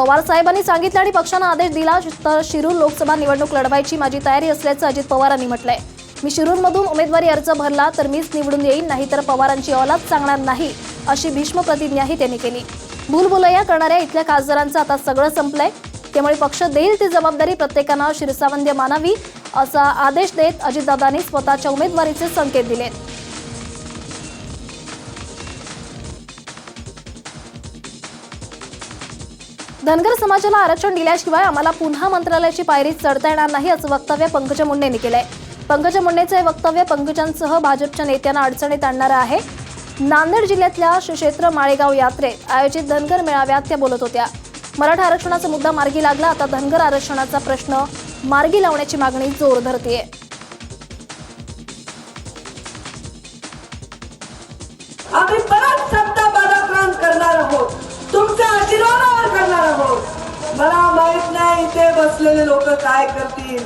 पवार साहेबांनी सांगितलं आणि पक्षानं आदेश दिला तर शिरूर लोकसभा निवडणूक लढवायची माझी तयारी असल्याचं अजित पवारांनी म्हटलंय. मी शिरूरमधून उमेदवारी अर्ज भरला तर मीच निवडून येईन नाहीतर पवारांची औलाद सांगणार नाही अशी भीष्म प्रतिज्ञाही त्यांनी केली. भूलभुलैया करणाऱ्या इथल्या खासदारांचं आता सगळं संपलंय. त्यामुळे पक्ष देईल ती जबाबदारी प्रत्येकानं शिरसावंद्य मानावी असा आदेश देत अजितदादांनी स्वतःच्या उमेदवारीचे संकेत दिलेत. धनगर समाजाला आरक्षण दिल्याशिवाय आम्हाला पुन्हा मंत्रालयाची पायरी चढता येणार नाही असं वक्तव्य पंकजा मुंडेंनी केलंय. पंकजा मुंडेचं हे वक्तव्य पंकजांसह भाजपच्या नेत्यांना अडचणीत आणणारं आहे. नांदेड जिल्ह्यातल्या क्षेत्र माळेगाव यात्रेत आयोजित धनगर मेळाव्यात त्या बोलत होत्या. मराठा आरक्षणाचा मुद्दा मार्गी लागला आता धनगर आरक्षणाचा प्रश्न मार्गी लावण्याची मागणी जोर धरतीये. आम्ही परत असलेले लोक काय करतील?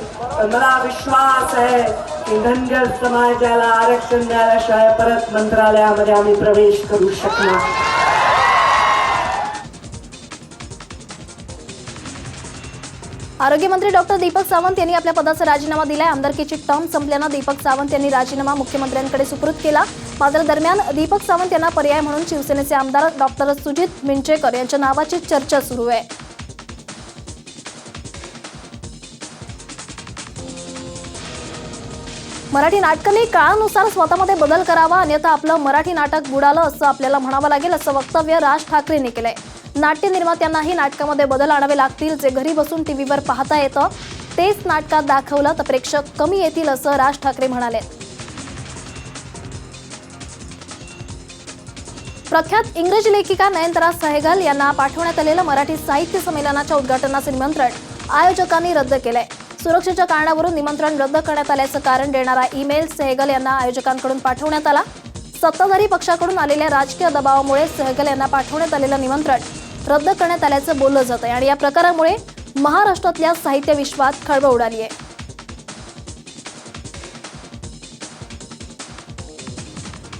मला विश्वास आहे की धनगर समाजाला आरक्षण मिळाल्याशिवाय परत मंत्रालयामध्ये आम्ही प्रवेश करू शकणार. आरोग्यमंत्री डॉक्टर दीपक सावंत यांनी आपल्या पदाचा राजीनामा दिलाय. आमदारकीची टर्म संपल्यानं दीपक सावंत यांनी राजीनामा मुख्यमंत्र्यांकडे सुपूर्द केला. मात्र दरम्यान दीपक सावंत यांना पर्याय म्हणून शिवसेनेचे आमदार डॉक्टर सुजित मिंचेकर यांच्या नावाची चर्चा सुरू आहे. मराठी नाटकांनी काळानुसार स्वतःमध्ये बदल करावा अन्यथा आपलं मराठी नाटक बुडालं असं आपल्याला म्हणावं लागेल असं वक्तव्य राज ठाकरेंनी केलंय. नाट्य निर्मात्यांनाही नाटकामध्ये बदल आणावे लागतील जे घरी बसून टी व्हीवर पाहता येतं तेच नाटकात दाखवलं तर प्रेक्षक कमी येतील असं राज ठाकरे म्हणाले. प्रख्यात इंग्रजी लेखिका नयनतारा सहगल यांना पाठवण्यात आलेलं मराठी साहित्य संमेलनाच्या उद्घाटनाचं निमंत्रण आयोजकांनी रद्द केलंय. सुरक्षेच्या कारणावरून निमंत्रण रद्द करण्यात आल्याचं कारण देणारा ईमेल सहगल यांना आयोजकांकडून पाठवण्यात आला. सत्ताधारी पक्षाकडून आलेल्या राजकीय दबावामुळे सहगल यांना पाठवण्यात आलेलं निमंत्रण रद्द करण्यात आल्याचं बोललं जात आहे आणि या प्रकारामुळे महाराष्ट्रातल्या साहित्य विश्वात खळबळ उडाली आहे.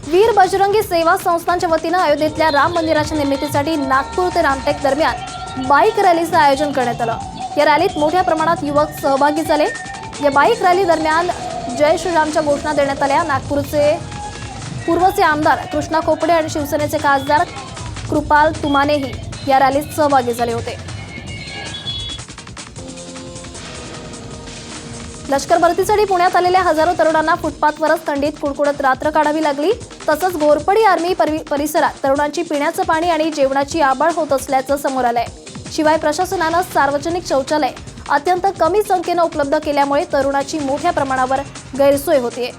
वीर बजरंगी सेवा संस्थांच्या वतीनं अयोध्येतल्या राम मंदिराच्या निर्मितीसाठी नागपूर ते रामटेक दरम्यान बाईक रॅलीचं आयोजन करण्यात आलं. या रॅलीत मोठ्या प्रमाणात युवक सहभागी झाले. या बाईक रॅली दरम्यान जय श्रीरामच्या घोषणा देण्यात आल्या. नागपूरचे पूर्वचे आमदार कृष्णा खोपडे आणि शिवसेनेचे खासदार कृपाल तुमानेही या रॅलीत सहभागी झाले होते. लष्कर भरतीसाठी पुण्यात आलेल्या हजारो तरुणांना फुटपाथवरच थंडीत कुडकुडत रात्र काढावी लागली. तसंच घोरपडी आर्मी परिसरात तरुणांची पिण्याचं पाणी आणि जेवणाची आबाळ होत असल्याचं समोर आलंय. शिवाय प्रशासनानं सार्वजनिक शौचालय अत्यंत कमी संख्येनं उपलब्ध केल्यामुळे तरुणाची मोठ्या प्रमाणावर गैरसोय होतीये.